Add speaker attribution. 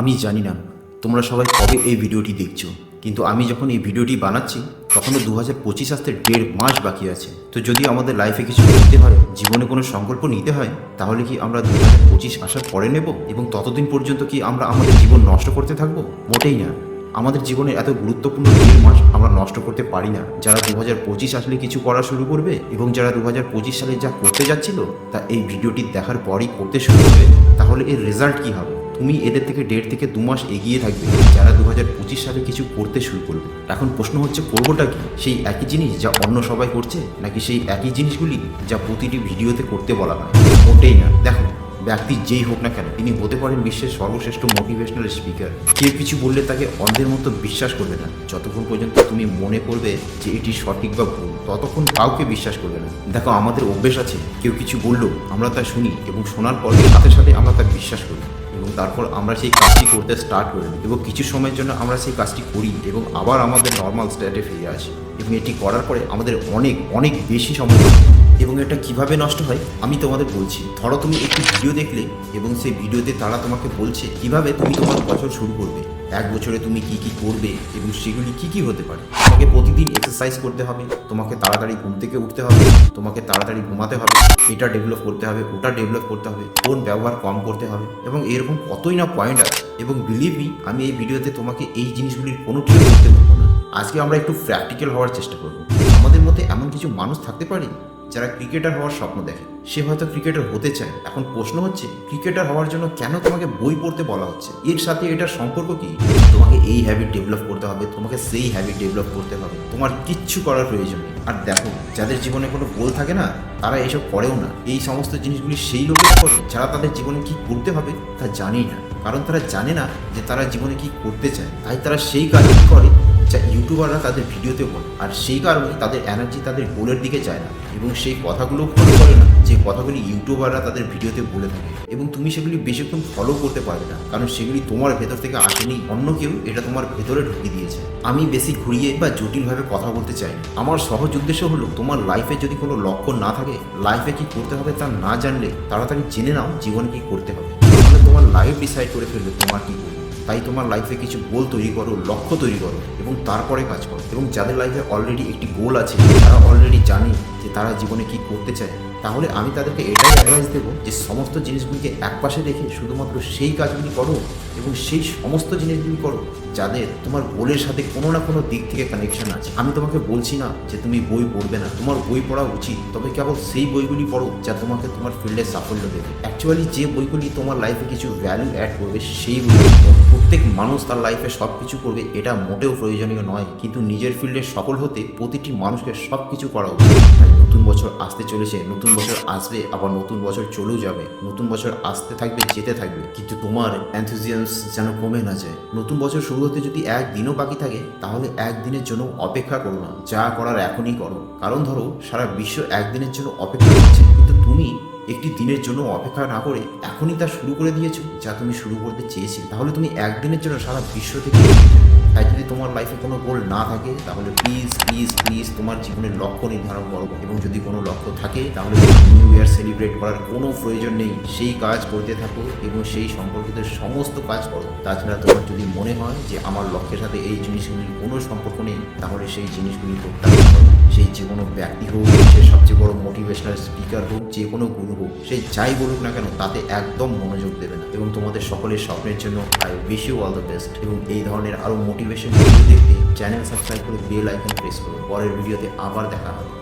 Speaker 1: আমি জানি না, তোমরা সবাই কবে এই ভিডিওটি দেখছ। কিন্তু আমি যখন এই ভিডিওটি বানাচ্ছি, তখনও দু হাজার পঁচিশ আসতে দেড় মাস বাকি আছে। তো যদি আমাদের লাইফে কিছু করতে হয়, জীবনে কোনো সংকল্প নিতে হয়, তাহলে কি আমরা দু হাজার পঁচিশ আসার পরে নেব? এবং ততদিন পর্যন্ত কি আমরা আমাদের জীবন নষ্ট করতে থাকব? মোটেই না। আমাদের জীবনে এত গুরুত্বপূর্ণ দেড় মাস আমরা নষ্ট করতে পারি না। যারা দু হাজার পঁচিশ আসলে কিছু করা শুরু করবে, এবং যারা দু হাজার পঁচিশ সালে যা করতে যাচ্ছিল, তা এই ভিডিওটি দেখার পরই করতে শুরু করবে, তাহলে এর রেজাল্ট কি হবে? তুমি এদের থেকে দেড় থেকে দু মাস এগিয়ে থাকবে। যারা দু হাজার পঁচিশ সালে কিছু করতে শুরু করবে। এখন প্রশ্ন হচ্ছে, করবোটা কি? সেই একই জিনিস যা অন্য সবাই করছে? নাকি সেই একই জিনিসগুলি যা প্রতিটি ভিডিওতে করতে বলা হয়? মোটেই না। দেখো, ব্যক্তি যেই হোক না কেন, তিনি হতে পারেন বিশ্বের সর্বশ্রেষ্ঠ মোটিভেশনাল স্পিকার কেউ কিছু বললে তাকে অন্ধের মতো বিশ্বাস করবে না। যতক্ষণ পর্যন্ত তুমি মনে করবে যে এটি সঠিক বা ভুল, ততক্ষণ কাউকে বিশ্বাস করবে না। দেখো, আমাদের অভ্যেস আছে। কেউ কিছু বলল, আমরা তা শুনি এবং শোনার পরে সাথে সাথে আমরা তা বিশ্বাস করি। এবং তারপর আমরা সেই কাজটি করতে স্টার্ট করে দিই এবং কিছু সময়ের জন্য আমরা সেই কাজটি করি এবং আবার আমাদের নর্মাল স্টেটে ফিরে আসি এবং এটি করার পরে আমাদের অনেক অনেক বেশি সময়। এবং এটা কীভাবে নষ্ট হয়, আমি তোমাদের বলছি ধরো তুমি একটি ভিডিও দেখলে এবং সেই ভিডিওতে তারা তোমাকে বলছে কীভাবে তুমি তোমার বছর শুরু করবে এক বছরে তুমি কি কি করবে এবং সেগুলি কি কি হতে পারে? তোমাকে প্রতিদিন এক্সারসাইজ করতে হবে, তোমাকে তাড়াতাড়ি ঘুম থেকে উঠতে হবে, তোমাকে তাড়াতাড়ি ঘুমাতে হবে, এটা ডেভেলপ করতে হবে, ওটা ডেভেলপ করতে হবে ফোন ব্যবহার কম করতে হবে এবং এরকম কতই না পয়েন্ট আছে। এবং বিলিভ মি আমি এই ভিডিওতে তোমাকে এই জিনিসগুলির কোনোটিও করতে বলব না। আজকে আমরা একটু প্র্যাকটিক্যাল হওয়ার চেষ্টা করব। আমাদের মধ্যে এমন কিছু মানুষ থাকতে পারে? যারা ক্রিকেটার হওয়ার স্বপ্ন দেখে, সে হয়তো ক্রিকেটার হতে চায়। এখন প্রশ্ন হচ্ছে, ক্রিকেটার হওয়ার জন্য কেন তোমাকে বই পড়তে বলা হচ্ছে? এর সাথে এটার সম্পর্ক কি? তোমাকে এই হ্যাবিট ডেভেলপ করতে হবে, তোমাকে সেই হ্যাবিট ডেভেলপ করতে হবে। তোমার কিচ্ছু করার প্রয়োজন নেই। আর দেখো, যাদের জীবনে কোনো গোল থাকে না, তারা এসব করেও না। এই সমস্ত জিনিসগুলি সেই লোকের করে, যারা তাদের জীবনে কি করতে হবে, তা জানেই না। কারণ তারা জানে না যে তারা জীবনে কি করতে চায়। তাই তারা সেই কাজটি করে যা ইউটিউবাররা তাদের ভিডিওতে বলে। আর সেই কারণে তাদের এনার্জি তাদের গোলের দিকে যায় না। এবং সেই কথাগুলো ফলো করে না, যে কথাগুলি ইউটিউবাররা তাদের ভিডিওতে বলে থাকে। এবং তুমি সেগুলি বেশিক্ষণ ফলো করতে পারবে না, কারণ সেগুলি তোমার ভেতর থেকে আসেনি, অন্য কেউ এটা তোমার ভেতরে ঢুকিয়ে দিয়েছে। আমি বেশি ঘুরিয়ে বা জটিলভাবে কথা বলতে চাই আমার সহজ উদ্দেশ্য হলো, তোমার লাইফে যদি কোনো লক্ষ্য না থাকে লাইফে কি করতে হবে তা না জানলে তাড়াতাড়ি জেনে নাও জীবনে কি করতে হবে। তোমার লাইফ ডিসাইড করে ফেলবে তোমার কি করবে। তাই তোমার লাইফে কিছু গোল তৈরি করো, লক্ষ্য তৈরি করো এবং তারপরে কাজ করো। এবং যাদের লাইফে অলরেডি একটি গোল আছে, তারা অলরেডি জানে যে তারা জীবনে কি করতে চায়, তাহলে আমি তাদেরকে এটাই অ্যাডভাইস দেবো যে সমস্ত জিনিসগুলিকে একপাশে রেখে শুধুমাত্র সেই কাজগুলি করো এবং সেই সমস্ত জিনিসগুলি করো যাদের তোমার গোলের সাথে কোনো না কোনো দিক থেকে কানেকশন আছে। আমি তোমাকে বলছি না যে তুমি বই পড়বে না, তোমার বই পড়া উচিত, তবে কেবল সেই বইগুলি পড়ো যা তোমাকে তোমার ফিল্ডে সাফল্য দেবে। অ্যাকচুয়ালি যে বইগুলি তোমার লাইফে কিছু ভ্যালু অ্যাড করবে, সেই বইগুলি প্রত্যেক মানুষ তার লাইফে সব কিছু করবে, এটা মোটেও প্রয়োজনীয় নয়, কিন্তু নিজের ফিল্ডে সফল হতে প্রতিটি মানুষকে সব কিছু করা উচিত। নতুন বছর আসতে চলেছে নতুন বছর আসবে আবার নতুন বছর চলেও যাবে। নতুন বছর আসতে থাকবে যেতে থাকবে। কিন্তু তোমার অ্যান্থুজিয়াস যেন কমে না যায়। নতুন বছর শুরু হতে যদি একদিনও বাকি থাকে তাহলে একদিনের জন্য অপেক্ষা করো না। যা করার এখনই করো। কারণ ধরো সারা বিশ্ব একদিনের জন্য অপেক্ষা করছে। কিন্তু তুমি একটি দিনের জন্য অপেক্ষা না করে এখনই তা শুরু করে দিয়েছ যা তুমি শুরু করতে চেয়েছিলে। তাহলে তুমি একদিনের জন্য সারা বিশ্ব থেকে তাই যদি তোমার লাইফে কোনো গোল না থাকে, তাহলে প্লিজ প্লিজ প্লিজ তোমার জীবনের লক্ষ্য নির্ধারণ করো। এবং যদি কোনো লক্ষ্য থাকে, তাহলে নিউ ইয়ার সেলিব্রেট করার কোনো প্রয়োজন নেই। সেই কাজ করতে থাকো এবং সেই সম্পর্কিত সমস্ত কাজ করো। তাছাড়া তোমার যদি মনে হয় যে আমার লক্ষ্যের সাথে এই জিনিসগুলির কোনো সম্পর্ক নেই, তাহলে সেই জিনিসগুলি প্রত্যাখ্যান করো। সেই যে কোনো ব্যক্তি হোক, সে সবচেয়ে বড় মোটিভেশনাল স্পিকার হোক, যে কোনো গুরু হোক, সে যাই বলুক না কেন, তাতে একদম মনোযোগ দেবে না। এবং তোমাদের সকলের স্বপ্নের জন্য I wish you all the best এবং এই ধরনের আরও মোটিভেশন ভিডিও দেখতে চ্যানেল সাবস্ক্রাইব করে বেল আইকন প্রেস করুন পরের ভিডিওতে আবার দেখা হবে।